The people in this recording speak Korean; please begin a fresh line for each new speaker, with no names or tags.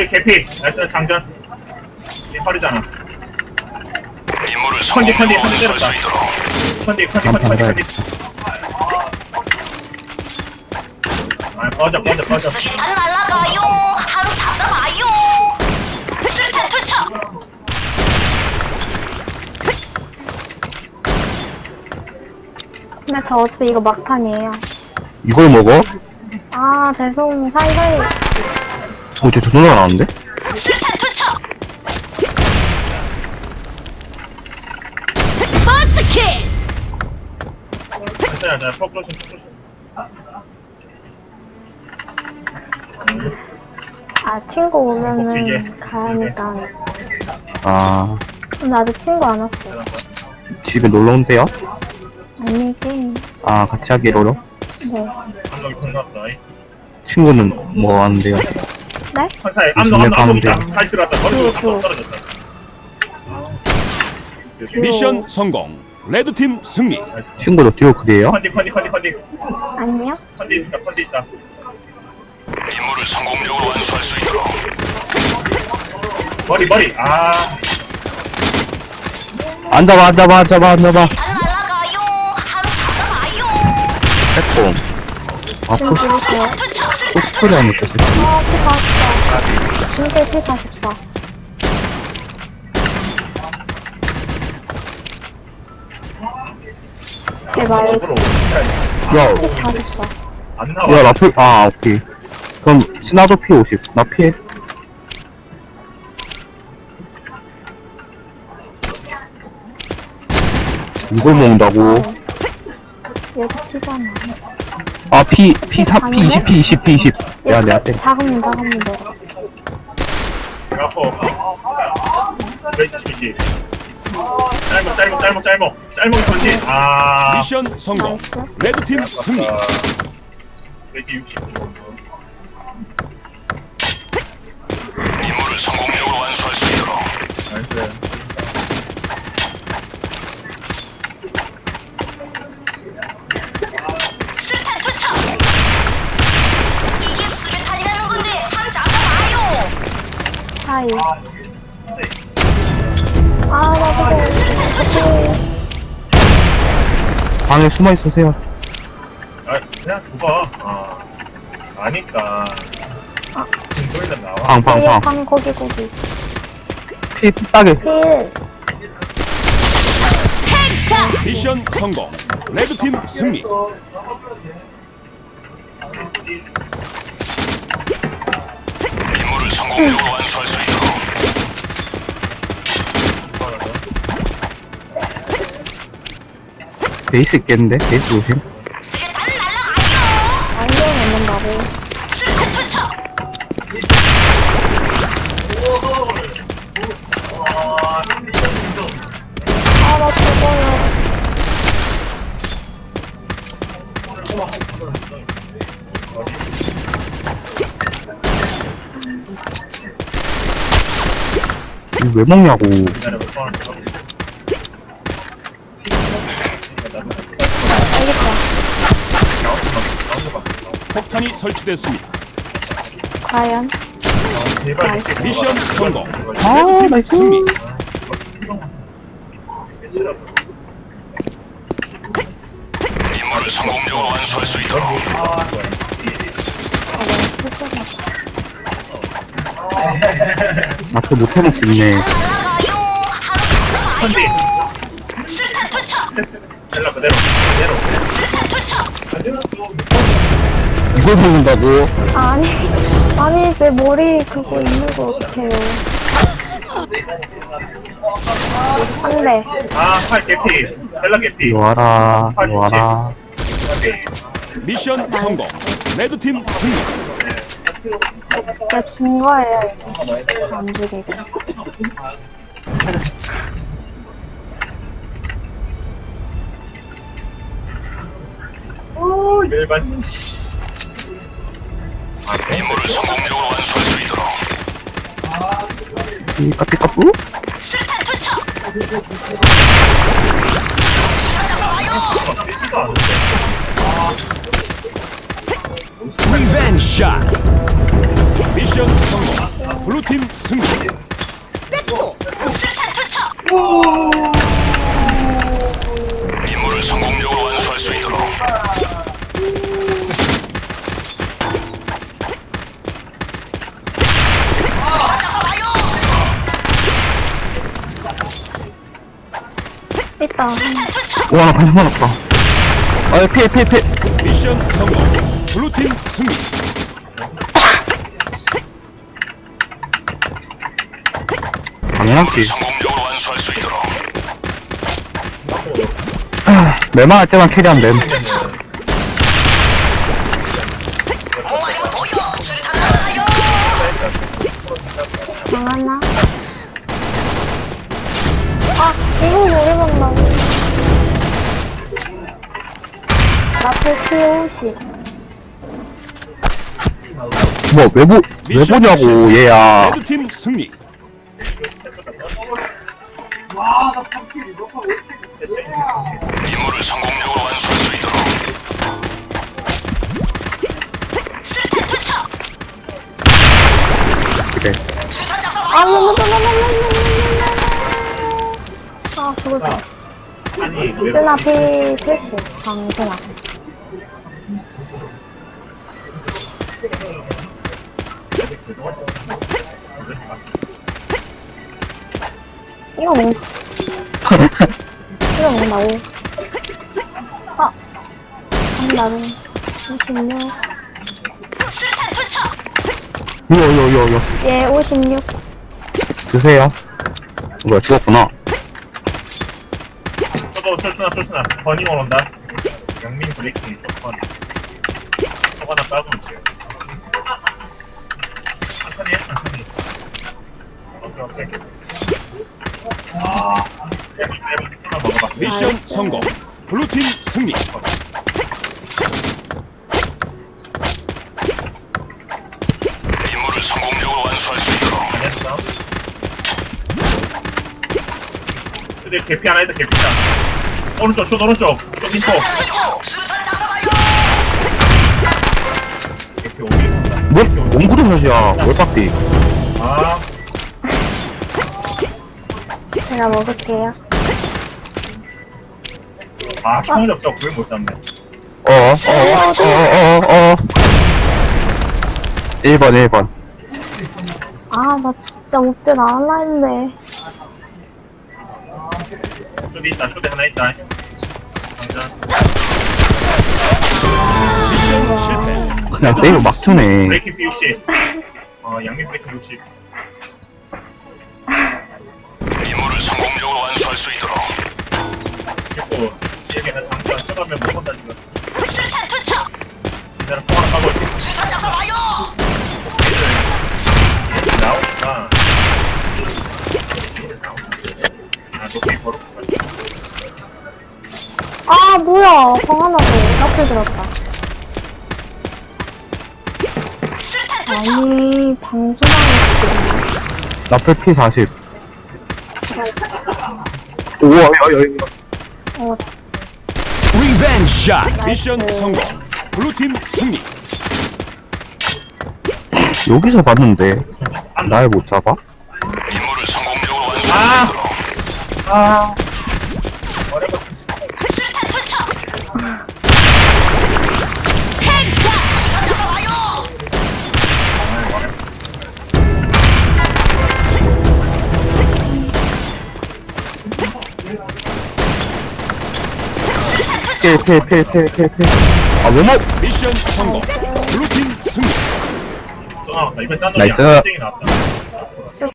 개, 개피. 나이스, 장전. 이 허리잖아.
임무를
컨디, 컨디,
성공적으로
컨디 때렸다.
있도록
컨디, 컨디, 컨디, 컨디, 컨디. 아, 꺼져, 꺼져, 꺼져.
수류탄 날라가요. 함 잡숴봐요. 수류탄 투척.
근데 저 어차피 이거 막판이에요.
이걸 먹어?
아, 죄송. 사이사이.
어, 저 전화가 나왔는데?
수류탄 투척. 버스트 킬.
괜찮아, 자, 포크로션, 포크로션.
아, 친구 오면은
이게.
가니까.
아,
근데 아직 친구 안 왔어.
집에 놀러 온대요?
아니지.
아, 같이 하기로요?
네.
끝났다.
친구는 뭐 하는데요?
네?
천사에
무슨
암록, 암록 있다. 칼. 머리
그,
떨어졌다.
미션 성공. 레드팀 승리.
친구도 듀오 그래요?
컨디, 컨디, 컨디, 컨디.
아니요?
컨디 있다, 컨디 있다.
임무를 성공적으로 완수할 수 있도록
머리, 머리. 아,
앉아봐, 앉아봐, 앉아봐, 앉아봐.
수류탄 날라가요. 함 잡숴봐요.
빼꼼. 아,
지금
포스.
수류탄
포스토리. 안 느꼈어.
아, P44. 진짜 P44. 제발,
옆으로.
야,
P44.
안 나와.
야, 나 피, 아, 오케이. 그럼, 신화도 피 50. 나 피해. 이걸 먹는다고?
여기 P잖아.
아, 피, 피, 4, 피 20, 피 20, 피 20. 야, 때.
작으면 작으면 돼.
갖고. 그렇지. 짧어, 짧어, 짧어, 짧어. 짧은 컨디. 아.
미션 성공.
나이스.
레드팀 승리.
아, 그렇지, 60 정도.
임무를 성공적으로 완수할 수 있도록
나이스.
하이. 아, 나 그거.
방에 숨어 있으세요.
아, 그냥 줘봐. 아. 아니까. 중돌면 나와.
방, 방,
위에
방.
방, 거기, 거기.
피, 따게.
필.
헤드샷.
미션 성공. 레드팀 승리.
성공적으로 완수할 수 있도록
베이스 있겠는데? 베이스 조심. 이거 왜 먹냐고.
폭탄이 설치됐습니다.
과연?
미션 성공.
아, 나이스.
승리.
임무를 성공적으로 완수할 수 있도록
아, 네. 스스로.
앞에 못 해먹겠네.
날라가요. 함
컨디.
수류탄 투척.
셀라 그대로. 그대로.
수류탄 투척.
이걸 먹는다고?
아니, 아니, 내 머리 그거 있는 거 어떡해요. 안 돼.
아, 팔 개피. 셀라 개피.
와라, 와라.
미션 성공. 레드팀 승리.
내가 준 거예요. 안 죽이고.
오. 아,
임무를 성공적으로 완수할 수 있도록
뿌?
수류탄 투척.
샷. 미션 성공. 블루팀 승리.
투척.
임무를 성공적으로 완수할 수 있도록
있다.
수류탄 투척.
와, 나 관심 받았다. 아, 피해, 피해, 피해.
미션 성공. 블루팀 승리.
당연하지.
성공적으로 완수할 수 있도록
멸망할 때만 캐리하면 됨.
망하나? 아, 이거 POC.
뭐, 왜 보, 왜 보냐고, 얘야.
레드팀 승리.
임무를 성공적으로 완수할 수 있도록
수류탄 투척.
그래.
아. 아, 죽을 뻔.
아니 왜
스나 P 70. 강스나. 이거 뭐, 이거 뭔다고? 아, 56.
수류탄 투척.
요, 요, 요, 요.
얘 56.
드세요. 뭐야, 죽었구나.
저거 철수나 철수나 버닝 온다 영민 브레이킹 번 저거 하나 까고 있어요 오케이 오케이 하나 먹어봐
미션 성공. 블루팀 승리.
임무를 성공적으로 완수할 수 있도록
근데 개피 하나 있다 개피다 오른쪽 슛 오른쪽
투척. 수류탄
뭐, 원구도 샷이야. 월박디.
아
제가 먹을게요.
아, 총알이 없어. 그걸 못 잡네.
어, 어, 어, 어, 어, 어. 1번, 1번.
아, 나 진짜 옥대 나갈라 했는데.
쇼디 있다, 쇼디 하나 있다. 당장.
미션 실패.
그냥 세이브 막 주네.
브레이킹 P60. 어, 양면 브레이킹 60.
임무를 성공적으로 완수할 수 있도록
그리고, 얘기는 당장 쳐가면 못 본다, 지금.
수류탄 투척.
기다려, 통 하나 까고 있지.
장사봐요.
얘들, 얘들 나오니까. 아, 높이 걸어.
아, 뭐야. 방 하나 더. 앞에 들었다. 아니, 방송하고
나플 P40. 우와, 야, 야, 야.
어,
리벤지 샷. 미션 성공. 블루팀 승리.
여기서 봤는데. 날 못 잡아?
임무를 성공적으로 있도록
아,
필, 필, 필, 필, 필, 필. 아, 왜 먹?
미션 성공. 블루팀 승리.
나이스.